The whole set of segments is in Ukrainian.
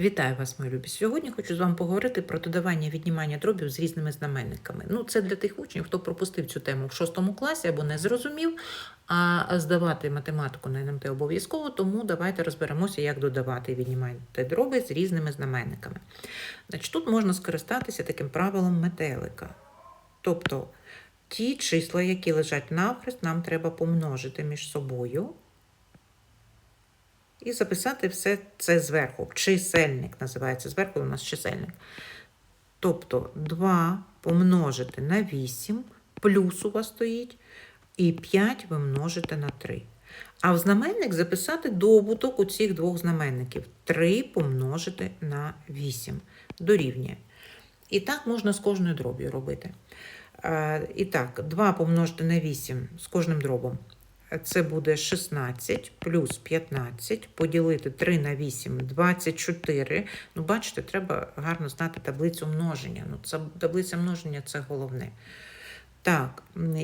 Вітаю вас, мої любі. Сьогодні хочу з вами поговорити про додавання віднімання дробів з різними знаменниками. Ну, це для тих учнів, хто пропустив цю тему в шостому класі або не зрозумів, а здавати математику на НМТ обов'язково, тому давайте розберемося, як додавати і віднімати дроби з різними знаменниками. Значить, тут можна скористатися таким правилом метелика. Тобто ті числа, які лежать навхрест, нам треба помножити між собою і записати все це зверху. Чисельник називається зверху у нас чисельник. Тобто 2 помножити на 8, плюс у вас стоїть, і 5 ви множите на 3. А в знаменник записати добуток у цих двох знаменників. 3 помножити на 8 дорівнює. І так можна з кожною дроб'ю робити. Е, І так, 2 помножити на 8 з кожним дробом. Це буде 16 плюс 15, поділити 3 на 8, 24. Ну, бачите, треба гарно знати таблицю множення. Ну, це, таблиця множення це головне. Так,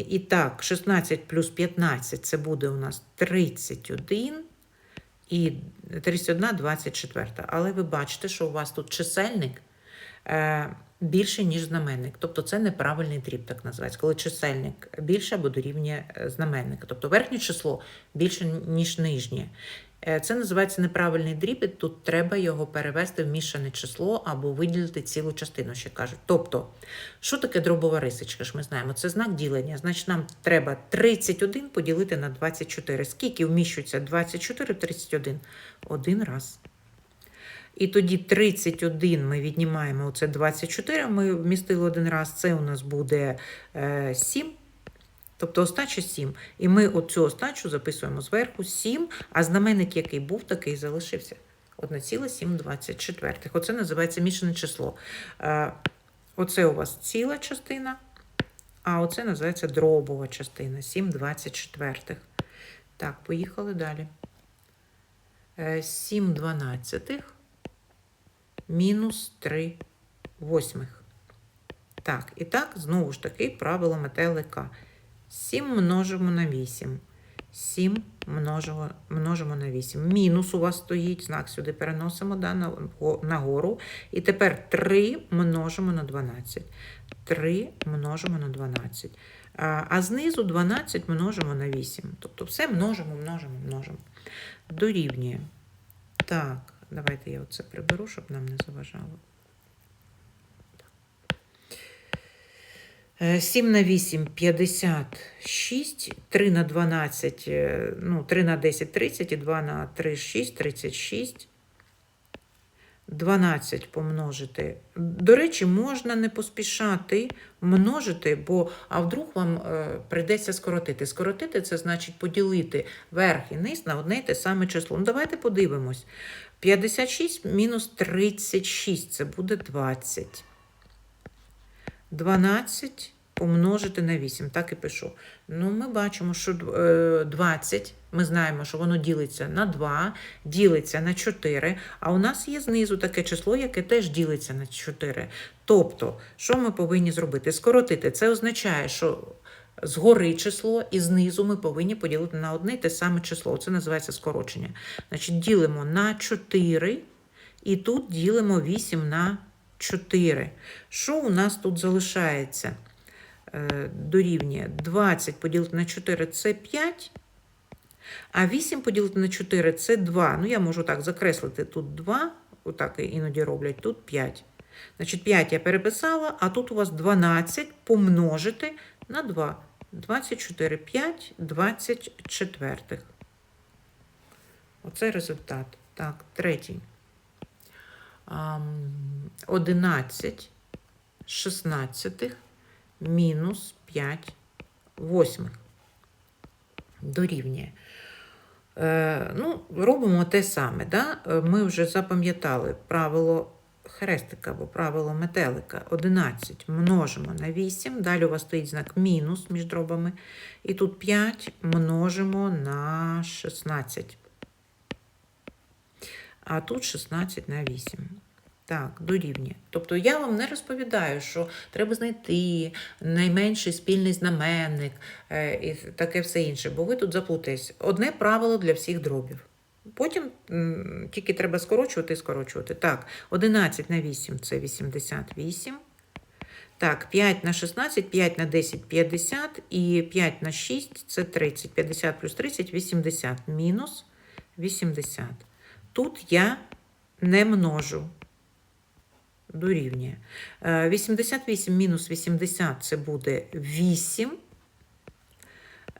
і так, 16 плюс 15 це буде у нас 31 і 31 24. Але ви бачите, що у вас тут чисельник більше, ніж знаменник. Тобто це неправильний дріб, так називається, коли чисельник більше або дорівнює е, знаменника. Тобто верхнє число більше, ніж нижнє. Е, Це називається неправильний дріб, і тут треба його перевести в мішане число або виділити цілу частину, ще кажуть. Тобто, що таке дробова рисочка? ж Ми знаємо, це знак ділення. Значить, нам треба 31 поділити на 24. Скільки вміщується 24 в 31? Один раз. І тоді 31 ми віднімаємо оце 24, ми вмістили один раз, це у нас буде е, 7. Тобто остача 7. І ми оцю остачу записуємо зверху 7, а знаменник, який був, такий залишився. 1,724. Оце називається мішане число. Е, Оце у вас ціла частина, а оце називається дробова частина 7,24. Так, поїхали далі. Е, 7 дванадцятих мінус 3 восьмих. Так, і так, знову ж таки, правило метелика. 7 множимо на 8. 7 множимо, множимо на 8. Мінус у вас стоїть, знак сюди переносимо да, на, го- нагору. І тепер 3 множимо на 12. 3 множимо на 12. А, а знизу 12 множимо на 8. Тобто все множимо, множимо, множимо. Дорівнює. Так, давайте я оце приберу, щоб нам не заважало. Е, 7 на 8 – 56, 3 на 12, е, ну, 3 на 10 – 30, і 2 на 3 – 6, 36. 12 помножити. До речі, можна не поспішати множити, бо а вдруг вам е, прийдеться скоротити. Скоротити це значить поділити верх і низ на одне й те саме число. Ну, давайте подивимось. 56 мінус 36 це буде 20. 12 помножити на 8, так і пишу. Ну, ми бачимо, що е, 20, ми знаємо, що воно ділиться на 2, ділиться на 4, а у нас є знизу таке число, яке теж ділиться на 4. Тобто, що ми повинні зробити? Скоротити. Це означає, що згори число і знизу ми повинні поділити на одне те саме число. Це називається скорочення. Значить, ділимо на 4 і тут ділимо 8 на 4. Що у нас тут залишається? Е, Дорівнює 20 поділити на 4 це 5, а 8 поділити на 4 це 2. Ну, я можу так закреслити тут 2, отак іноді роблять, тут 5. Значить, 5 я переписала, а тут у вас 12 помножити на 2. 24, 5, 24. Оце результат. Так, третій. 11 шістнадцятих мінус 5 восьмих. Дорівнює. Е, ну, робимо те саме. Да? Е, Ми вже запам'ятали правило хрестика або правило метелика. 11 множимо на 8. Далі у вас стоїть знак мінус між дробами. І тут 5 множимо на 16. А тут 16 на 8. Так, дорівнює. Тобто я вам не розповідаю, що треба знайти найменший спільний знаменник е, і таке все інше, бо ви тут заплутаєтесь. Одне правило для всіх дробів. Потім тільки треба скорочувати і скорочувати. Так, 11 на 8 це 88. Так, 5 на 16, 5 на 10 50 і 5 на 6 це 30. 50 плюс 30 80. Мінус 80. Тут я не множу. Дорівнює. Е, 88 мінус 80 це буде 8.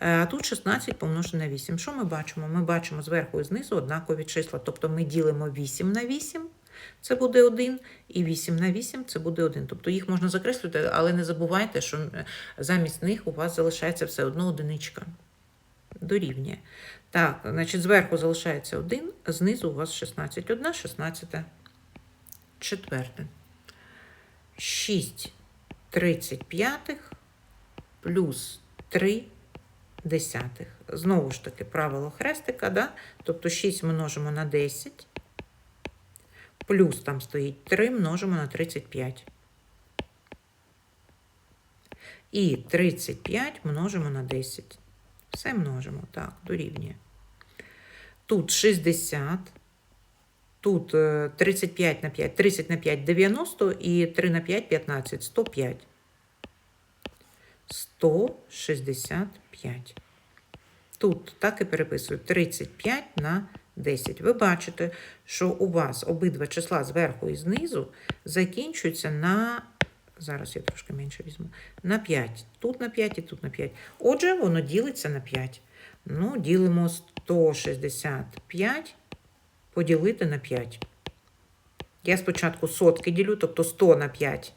Е, А тут 16 помножити на 8. Що ми бачимо? Ми бачимо зверху і знизу однакові числа. Тобто ми ділимо 8 на 8, це буде 1, і 8 на 8 це буде 1. Тобто їх можна закреслити, але не забувайте, що е, замість них у вас залишається все одно одиничка. Дорівнює. Так, значить, зверху залишається 1, знизу у вас 16. 1, 16. Четверте. 6 35 плюс 3 десятих. Знову ж таки, правило хрестика, да? тобто 6 множимо на 10, плюс там стоїть 3 множимо на 35. І 35 множимо на 10. Все множимо, так, дорівнює. Тут 60, тут е, 35 на 5, 30 на 5 90 і 3 на 5 15, 105. 165. Тут так і переписую 35 на 10. Ви бачите, що у вас обидва числа зверху і знизу закінчуються на. Зараз я трошки менше візьму. На 5. Тут на 5 і тут на 5. Отже, воно ділиться на 5. Ну, ділимо 165 поділити на 5. Я спочатку сотки ділю, тобто 100 на 5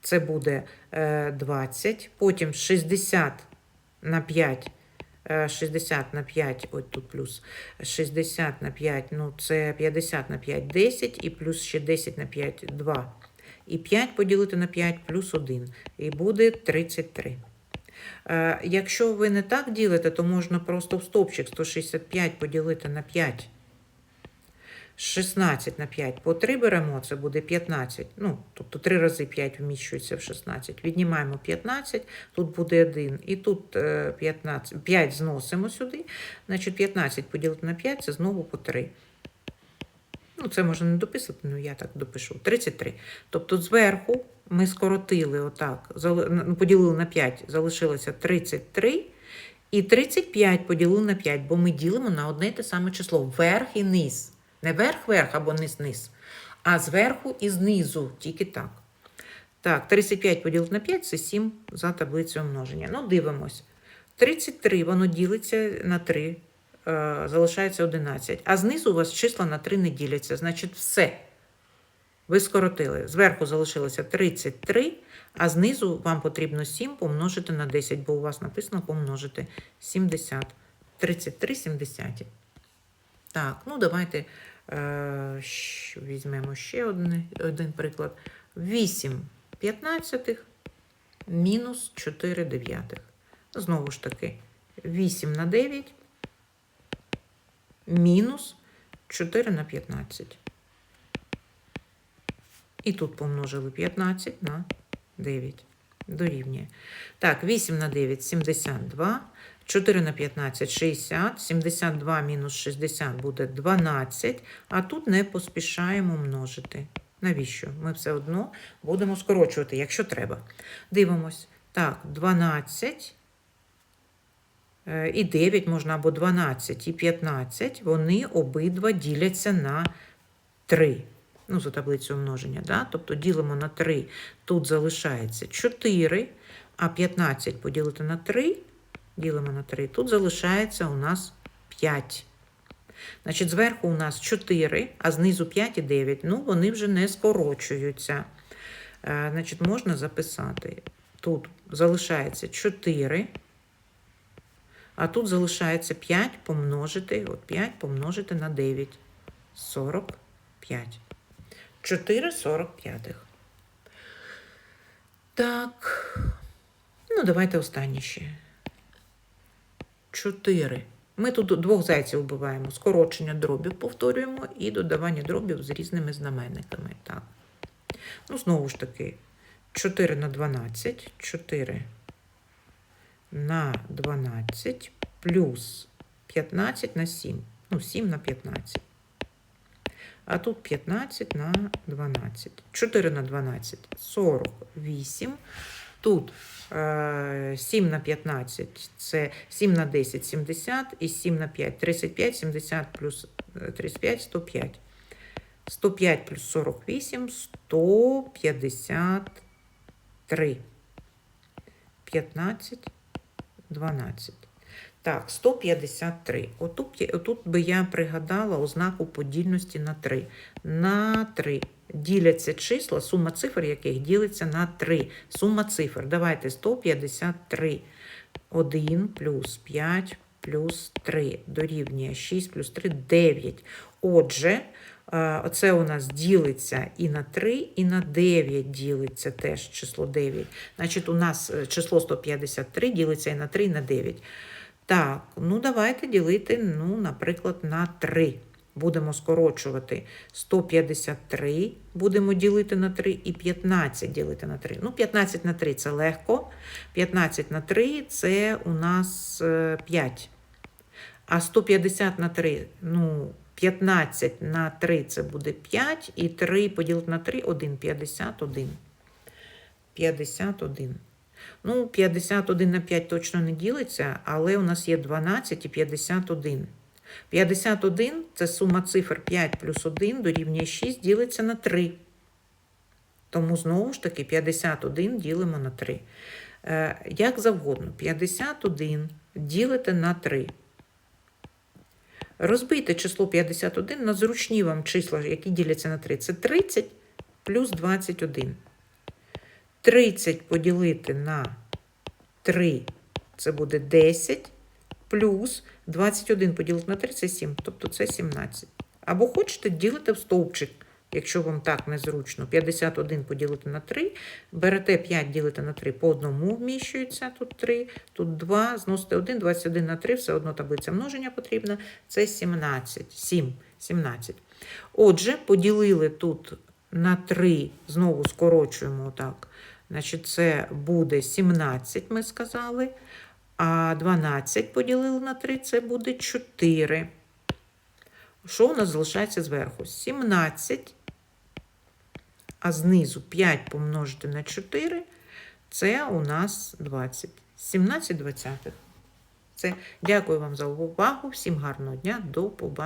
це буде е, 20. Потім 60 на 5. е, 60 на 5, ось тут плюс 60 на 5, ну це 50 на 5, 10, і плюс ще 10 на 5, 2. І 5 поділити на 5 плюс 1. І буде 33. Е, Якщо ви не так ділите, то можна просто в стовпчик 165 поділити на 5. 16 на 5 по 3 беремо, це буде 15. Ну, тобто 3 рази 5 вміщується в 16. Віднімаємо 15, тут буде 1. І тут е, 15, 5 зносимо сюди. Значить, 15 поділити на 5 це знову по 3. Ну, це можна не дописувати, ну я так допишу. 33. Тобто зверху ми скоротили отак, ну, поділили на 5, залишилося 33. І 35 поділили на 5, бо ми ділимо на одне й те саме число верх і низ. Не верх-верх або низ-низ, а зверху і знизу, тільки так. Так, 35 поділити на 5 це 7 за таблицею множення. Ну, дивимось. 33 воно ділиться на 3, е, залишається 11. А знизу у вас числа на 3 не діляться. Значить, все. Ви скоротили. Зверху залишилося 33, а знизу вам потрібно 7 помножити на 10, бо у вас написано помножити 70. 33 70. Так, ну давайте е, візьмемо ще один, один приклад. 8 п'ятнадцятих мінус 4 дев'ятих. Знову ж таки, 8 на 9 мінус 4 на 15. І тут помножили 15 на 9. Дорівнює. Так, 8 на 9 72. 4 на 15 60. 72 мінус 60 буде 12. А тут не поспішаємо множити. Навіщо? Ми все одно будемо скорочувати, якщо треба. Дивимось. Так, 12 е, і 9 можна або 12 і 15. Вони обидва діляться на 3. Ну, за таблицею множення, да? тобто ділимо на 3, тут залишається 4, а 15 поділити на 3, ділимо на 3, тут залишається у нас 5. Значить, зверху у нас 4, а знизу 5 і 9. Ну, вони вже не скорочуються. Е, Значить, можна записати. Тут залишається 4, а тут залишається 5 помножити, от 5 помножити на 9. 45. 4 45. Так. Ну, давайте останнє ще. 4. Ми тут двох зайців вбиваємо. Скорочення дробів повторюємо і додавання дробів з різними знаменниками. Так. Ну, знову ж таки, 4 на 12. 4 на 12 плюс 15 на 7. Ну, 7 на 15. А тут 15 на 12. 4 на 12 48. Тут е, 7 на 15 це 7 на 10 70 і 7 на 5 35, 70 плюс е, 35 105. 105 плюс 48 153. 15, 12. Так, 153. Отут, отут би я пригадала ознаку подільності на 3. На 3 діляться числа, сума цифр яких ділиться на 3. Сума цифр. Давайте 153. 1 плюс 5 плюс 3 дорівнює 6 плюс 3 9. Отже, е, оце у нас ділиться і на 3, і на 9 ділиться теж число 9. Значить, у нас е, число 153 ділиться і на 3, і на 9. Так, ну давайте ділити, ну, наприклад, на 3. Будемо скорочувати 153, будемо ділити на 3 і 15 ділити на 3. Ну, 15 на 3 це легко. 15 на 3 це у нас е, 5. А 150 на 3, ну, 15 на 3 це буде 5, і 3 поділити на 3 1, 51. 51. Ну, 51 на 5 точно не ділиться, але у нас є 12 і 51. 51 це сума цифр 5 плюс 1 дорівнює 6 ділиться на 3. Тому знову ж таки 51 ділимо на 3. Е, як завгодно, 51 ділите на 3. Розбийте число 51 на зручні вам числа, які діляться на 3. Це 30 плюс 21. 30 поділити на 3 це буде 10, плюс 21 поділити на 3 це 7, тобто це 17. Або хочете ділити в стовпчик, якщо вам так незручно. 51 поділити на 3, берете 5 ділити на 3, по одному вміщується, тут 3, тут 2, зносите 1, 21 на 3, все одно таблиця множення потрібна, це 17, 7, 17. Отже, поділили тут на 3, знову скорочуємо так. Значить, це буде 17, ми сказали. А 12 поділили на 3, це буде 4. Що у нас залишається зверху? 17. А знизу 5 помножити на 4, це у нас 20. 17 двадцятих. Це дякую вам за увагу. Всім гарного дня. До побачення.